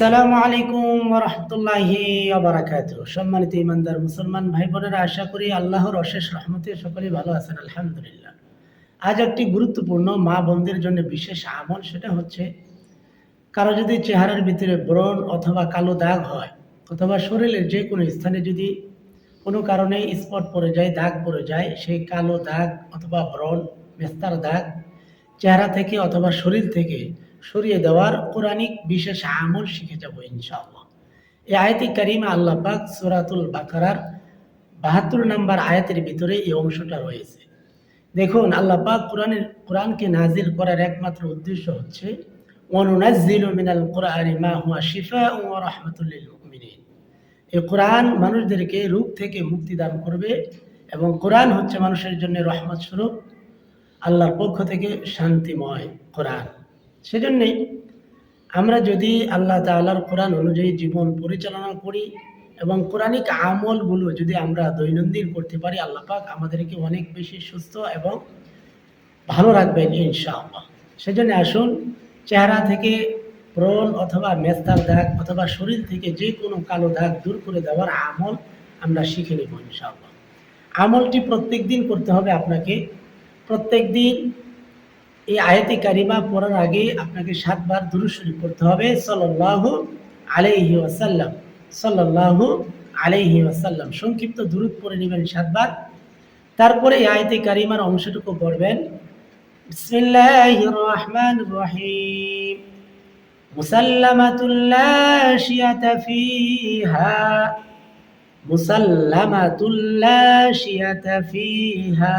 আসসালামু আলাইকুম রহমতুল্লাহি আবরাকাত সম্মানিত ইমানদার মুসলমান ভাই বোনেরা আশা করি আল্লাহর অশেষ রহমতে সকলেই ভালো আছেন, আলহামদুলিল্লাহ। আজ একটি গুরুত্বপূর্ণ মা বোনদের জন্য বিশেষ আমল, সেটা হচ্ছে কারও যদি চেহারার ভিতরে ব্রণ অথবা কালো দাগ হয়, অথবা শরীরের যে কোনো স্থানে যদি কোনো কারণে স্পট পড়ে যায়, দাগ পড়ে যায়, সেই কালো দাগ অথবা ব্রণ, মেস্তার দাগ, চেহারা থেকে অথবা শরীর থেকে সরিয়ে দেওয়ার কোরআনিক বিশেষ আমল শিখে যাব ইনশাআল্লাহ। এই আয়াতি কারিমা আল্লাহ পাক সুরাতুল বাকারার বাহাত্তর নম্বর আয়াতের ভিতরে এই অংশটা রয়েছে। দেখুন, আল্লাহ পাক কোরআনের, কোরআনকে নাজিল করার একমাত্র উদ্দেশ্য হচ্ছে অনুনাজিল মিনাল কোরআনি মা হুয়া শিফা ও রহমতুল্লিল কোরআন মানুষদেরকে রূপ থেকে মুক্তি দান করবে এবং কোরআন হচ্ছে মানুষের জন্য রহমত স্বরূপ, আল্লাহর পক্ষ থেকে শান্তিময় কোরআন। সেজন্যে আমরা যদি আল্লাহ তাআলার কোরআন অনুযায়ী জীবন পরিচালনা করি এবং কোরআনিক আমলগুলো যদি আমরা দৈনন্দিন করতে পারি, আল্লাহ পাক আমাদেরকে অনেক বেশি সুস্থ এবং ভালো রাখবেন ইনশাআল্লাহ। সেজন্য আসুন, চেহারা থেকে ব্রণ অথবা মেস্তার দাগ অথবা শরীর থেকে যে কোনো কালো দাগ দূর করে দেওয়ার আমল আমরা শিখে নেব ইনশাআল্লাহ। আমলটি প্রত্যেক দিন করতে হবে আপনাকে। প্রত্যেক দিন এই আয়াতি কারিমা পড়ার আগে আপনাকে সাতবার দুরূদ শরীফ পড়তে হবে, সাল্লাল্লাহু আলাইহি ওয়াসাল্লাম, সাল্লাল্লাহু আলাইহি ওয়াসাল্লাম। সংক্ষিপ্ত দুরূদ পড়ে নেবেন সাতবার। তারপরে এই আয়াতি কারিমার অংশটুকু পড়বেন। বিসমিল্লাহির রহিম মুসাল্লামাতুল লা শিয়াতা ফিহা। মুসাল্লামাতুল লা শিয়াতা ফিহা।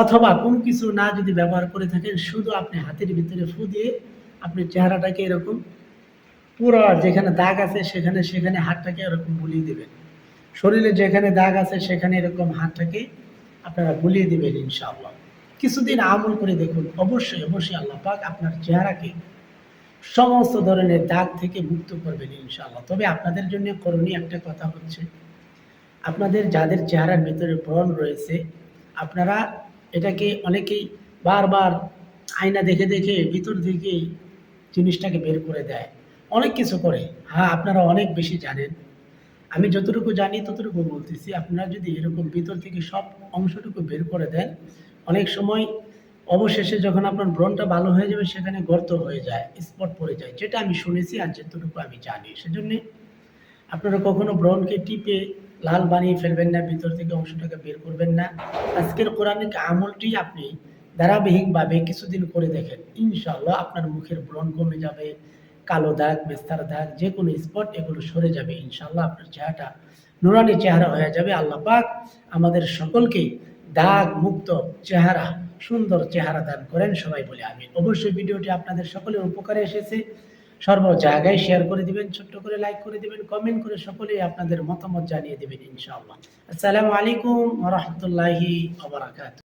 অথবা কোনো কিছু না যদি ব্যবহার করে থাকেন, শুধু আপনি হাতের ভিতরে ফু দিয়ে আপনি চেহারাটাকে এরকম পুরো যেখানে দাগ আছে সেখানে সেখানে হাতটাকে এরকম বুলিয়ে দেবেন। শরীরে যেখানে দাগ আছে সেখানে এরকম হাতটাকে আপনারা বুলিয়ে দেবেন ইনশাআল্লাহ। কিছুদিন আমল করে দেখুন, অবশ্যই অবশ্যই আল্লাহ পাক আপনার চেহারাকে সমস্ত ধরনের দাগ থেকে মুক্ত করবেন ইনশাআল্লাহ। তবে আপনাদের জন্য করণীয় একটা কথা হচ্ছে, আপনাদের যাদের চেহারার ভিতরে ব্রণ রয়েছে, আপনারা এটাকে অনেকেই বারবার আয়না দেখে দেখে, ভিতর থেকে জিনিসটাকে বের করে দেয়। অনেক কিছু করে। হ্যাঁ আপনারা অনেক বেশি জানেন। আমি যতটুকু জানি, ততটুকু বলতেছি। আপনারা যদি এরকম ভিতর থেকে সব অংশটুকু বের করে দেন, অনেক সময় অবশেষে যখন আপনার ব্রণটা ভালো হয়ে যাবে, সেখানে গর্ত হয়ে যায়, স্পট পড়ে যায়। যেটা আমি শুনেছি আর যতটুকু আমি জানি। সেজন্যে আপনারা কখনো ব্রণকে টিপে লাল বানিয়ে ফেলবেন না, ভিতর থেকে অংশটাকে বের করবেন না। আজকের কোরআনিক আমলটি আপনি ধারাবাহিকভাবে কিছুদিন করে দেখেন ইনশাল্লাহ আপনার মুখের ব্রণ কমে যাবে, কালো দাগ, বেস্তার দাগ, যে কোনো স্পট এগুলো সরে যাবে ইনশাল্লাহ আপনার চেহারাটা, নুরানি চেহারা হয়ে যাবে। আল্লাহ পাক আমাদের সকলকে দাগ মুক্ত চেহারা, সুন্দর চেহারা দান করেন, সবাই বলে আমি অবশ্যই ভিডিওটি আপনাদের সকলের উপকারে এসেছে। সর্ব জায়গায় শেয়ার করে দিবেন, ছোট্ট করে লাইক করে দিবেন কমেন্ট করে সকলেই আপনাদের মতামত জানিয়ে দেবেন, ইনশাআল্লাহ। আসসালামু আলাইকুম রহমতুল্লাহি আবরাকাত